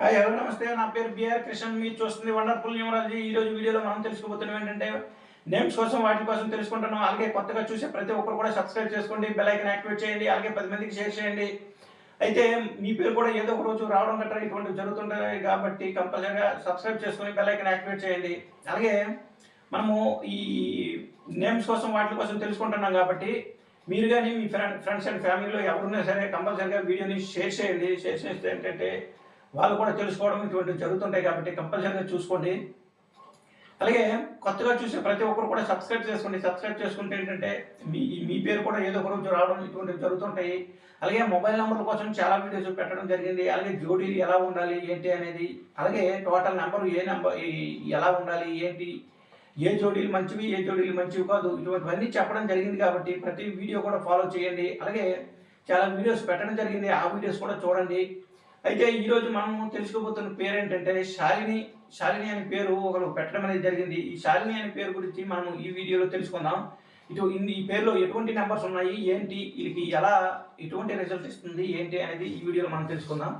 Hi hello నమస్తే. నా పేరు బిఆర్ కృష్ణ మీరు చూస్తుంది వండర్ఫుల్ న్యూమరాలజీ. ఈ రోజు వీడియోలో మనం తెలుసుకోబోతున్నాం ఏంటంటే నేమ్స్ కోసం వాటి కోసం తెలుసుకుంటున్నాం. అలాగే కొత్తగా చూసే ప్రతి ఒక్కరు కూడా సబ్స్క్రైబ్ చేసుకోండి బెల్ ఐకన్ యాక్టివేట్ చేయండి అలాగే పది మందికి షేర్ చేయండి. అయితే మీ పేరు కూడా ఏదో ఒక రోజు రావడం గట్రా ఇటువంటి జరుగుతుంటాయి కాబట్టి కంపల్సరీగా సబ్స్క్రైబ్ చేసుకొని బెల్ ఐకన్ యాక్టివేట్ చేయండి. అలాగే మనము ఈ నేమ్స్ కోసం వాటి కోసం తెలుసుకుంటున్నాం కాబట్టి మీరు కానీ మీ ఫ్రెండ్ ఫ్రెండ్స్ అండ్ ఫ్యామిలీలో ఎవరున్నా సరే కంపల్సరీగా వీడియోని షేర్ చేయండి. షేర్ చేస్తే ఏంటంటే వాళ్ళు కూడా తెలుసుకోవడం ఇటువంటివి జరుగుతుంటాయి కాబట్టి కంపల్సరీగా చూసుకోండి. అలాగే కొత్తగా చూసే ప్రతి ఒక్కరు కూడా సబ్స్క్రైబ్ చేసుకోండి. సబ్స్క్రైబ్ చేసుకుంటే ఏంటంటే మీ మీ పేరు కూడా ఏదో ఒక రోజు రావడం ఇటువంటివి జరుగుతుంటాయి. అలాగే మొబైల్ నెంబర్ల కోసం చాలా వీడియోస్ పెట్టడం జరిగింది. అలాగే జోడీలు ఎలా ఉండాలి ఏంటి అనేది అలాగే టోటల్ నెంబర్ ఏ నెంబర్ ఎలా ఉండాలి ఏంటి ఏ జోడీలు మంచివి ఏ జోడీలు మంచివి కాదు ఇటువంటివన్నీ చెప్పడం జరిగింది కాబట్టి ప్రతి వీడియో కూడా ఫాలో చేయండి. అలాగే చాలా వీడియోస్ పెట్టడం జరిగింది. ఆ వీడియోస్ కూడా చూడండి. అయితే ఈరోజు మనం తెలుసుకోబోతున్న పేరు ఏంటంటే శాలిని శాలిని అనే పేరు ఒకరు పెట్టడం అనేది జరిగింది. ఈ శాలిని అనే పేరు గురించి మనం ఈ వీడియోలో తెలుసుకుందాం. ఇటు ఇన్ని ఈ పేరులో ఎటువంటి నెంబర్స్ ఉన్నాయి ఏంటి వీళ్ళకి ఎలా ఎటువంటి రిజల్ట్ ఇస్తుంది ఏంటి అనేది ఈ వీడియోలో మనం తెలుసుకుందాం.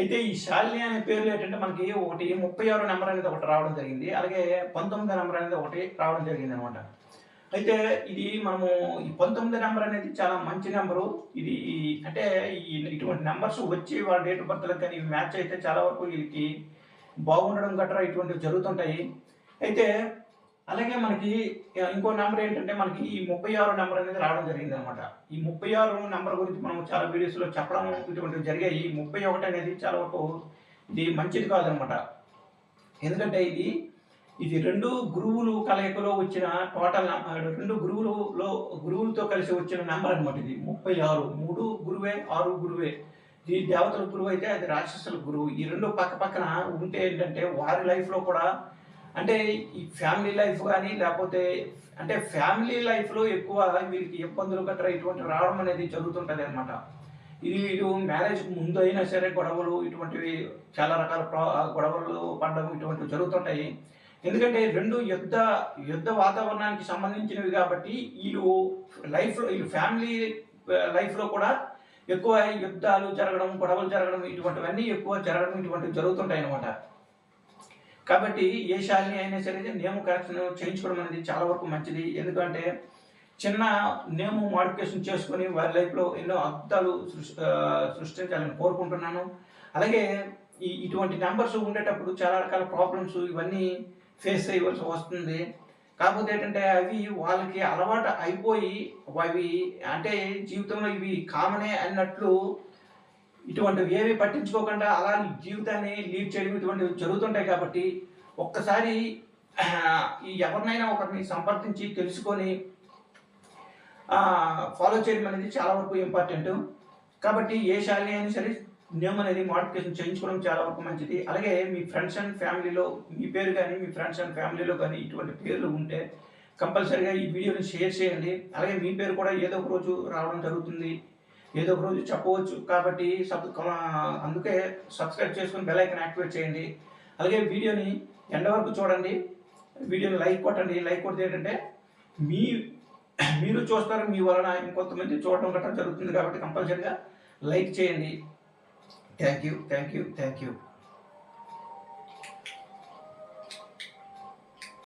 అయితే ఈ శాలిని అనే పేర్లు ఏంటంటే మనకి ఒకటి ముప్పై ఆరు నెంబర్ అనేది ఒకటి రావడం జరిగింది. అలాగే పంతొమ్మిది నెంబర్ అనేది ఒకటి రావడం జరిగింది అనమాట అయితే ఇది మనము ఈ పంతొమ్మిది నెంబర్ అనేది చాలా మంచి నెంబరు. ఇది అంటే ఈ ఇటువంటి నెంబర్స్ వచ్చి వాళ్ళ డేట్ ఆఫ్ బర్త్లకు కానీ మ్యాచ్ అయితే చాలా వరకు వీళ్ళకి బాగుండడం గట్రా ఇటువంటివి జరుగుతుంటాయి. అయితే అలాగే మనకి ఇంకో నెంబర్ ఏంటంటే మనకి ఈ ముప్పై ఆరు నెంబర్ అనేది రావడం జరిగింది అనమాట ఈ ముప్పై ఆరు నెంబర్ గురించి మనం చాలా వీడియోస్లో చెప్పడం ఇటువంటివి జరిగాయి. ఈ ముప్పై ఒకటి అనేది చాలా వరకు ఇది మంచిది కాదనమాట ఎందుకంటే ఇది ఇది రెండు గురువులు కలయికలో వచ్చిన టోటల్ రెండు గురువులలో గురువులతో కలిసి వచ్చిన నెంబర్ అనమాట ఇది. ముప్పై ఆరు. మూడు గురువే ఆరు గురువే. ఇది దేవతల గురువు అయితే అది రాక్షసుల గురువు. ఈ రెండు పక్క పక్కన ఉంటే ఏంటంటే వారి లైఫ్లో కూడా అంటే ఈ ఫ్యామిలీ లైఫ్ కానీ లేకపోతే అంటే ఫ్యామిలీ లైఫ్లో ఎక్కువ వీళ్ళకి ఇబ్బందులు గట్రా ఇటువంటి రావడం అనేది జరుగుతుంటుంది అనమాట ఇది ఇటు మ్యారేజ్ ముందు అయినా సరే గొడవలు ఇటువంటివి చాలా రకాల గొడవలు పడడం ఇటువంటివి జరుగుతుంటాయి. ఎందుకంటే రెండు యుద్ధ యుద్ధ వాతావరణానికి సంబంధించినవి కాబట్టి వీళ్ళు లైఫ్లో వీళ్ళు ఫ్యామిలీ లైఫ్లో కూడా ఎక్కువ యుద్ధాలు జరగడం గొడవలు జరగడం ఇటువంటివన్నీ ఎక్కువ జరగడం ఇటువంటివి జరుగుతుంటాయి అనమాట కాబట్టి ఏ శాలిని అయినా సరే నేమ్ కరెక్షన్ చేయించుకోవడం అనేది చాలా వరకు మంచిది. ఎందుకంటే చిన్న నేమ్ మాడిఫికేషన్ చేసుకొని వారి లైఫ్లో ఎన్నో అద్భుతాలు సృష్టించాలని కోరుకుంటున్నాను. అలాగే ఈ ఇటువంటి నెంబర్స్ ఉండేటప్పుడు చాలా రకాల ప్రాబ్లమ్స్ ఇవన్నీ ఫేస్ చేయవలసి వస్తుంది. కాకపోతే ఏంటంటే అవి వాళ్ళకి అలవాటు అయిపోయి అవి అంటే జీవితంలో ఇవి కామనే అన్నట్లు ఇటువంటివి ఏవి పట్టించుకోకుండా అలా జీవితాన్ని లీడ్ చేయడం ఇటువంటివి జరుగుతుంటాయి కాబట్టి ఒక్కసారి ఈ ఎవరినైనా ఒకరిని సంప్రదించి తెలుసుకొని ఫాలో చేయడం అనేది చాలా వరకు ఇంపార్టెంట్ కాబట్టి ఏ శాలి అయినా సరే నేమ్ అనేది మోడిఫికేషన్ చేయించుకోవడం చాలా వరకు మంచిది. అలాగే మీ ఫ్రెండ్స్ అండ్ ఫ్యామిలీలో మీ పేరు కానీ మీ ఫ్రెండ్స్ అండ్ ఫ్యామిలీలో కానీ ఇటువంటి పేర్లు ఉంటే కంపల్సరీగా ఈ వీడియోని షేర్ చేయండి. అలాగే మీ పేరు కూడా ఏదో ఒక రోజు రావడం జరుగుతుంది. ఏదో ఒక రోజు చెప్పవచ్చు. కాబట్టి సబ్ అందుకే సబ్స్క్రైబ్ చేసుకుని బెల్ ఐకన్ యాక్టివేట్ చేయండి. అలాగే వీడియోని ఎండ వరకు చూడండి. వీడియోని లైక్ కొట్టండి. లైక్ కొడితే ఏంటంటే మీ మీరు చూస్తారు మీ వలన ఇంకొంతమంది చూడటం గట్రా జరుగుతుంది కాబట్టి కంపల్సరీగా లైక్ చేయండి. Thank you thank you thank you.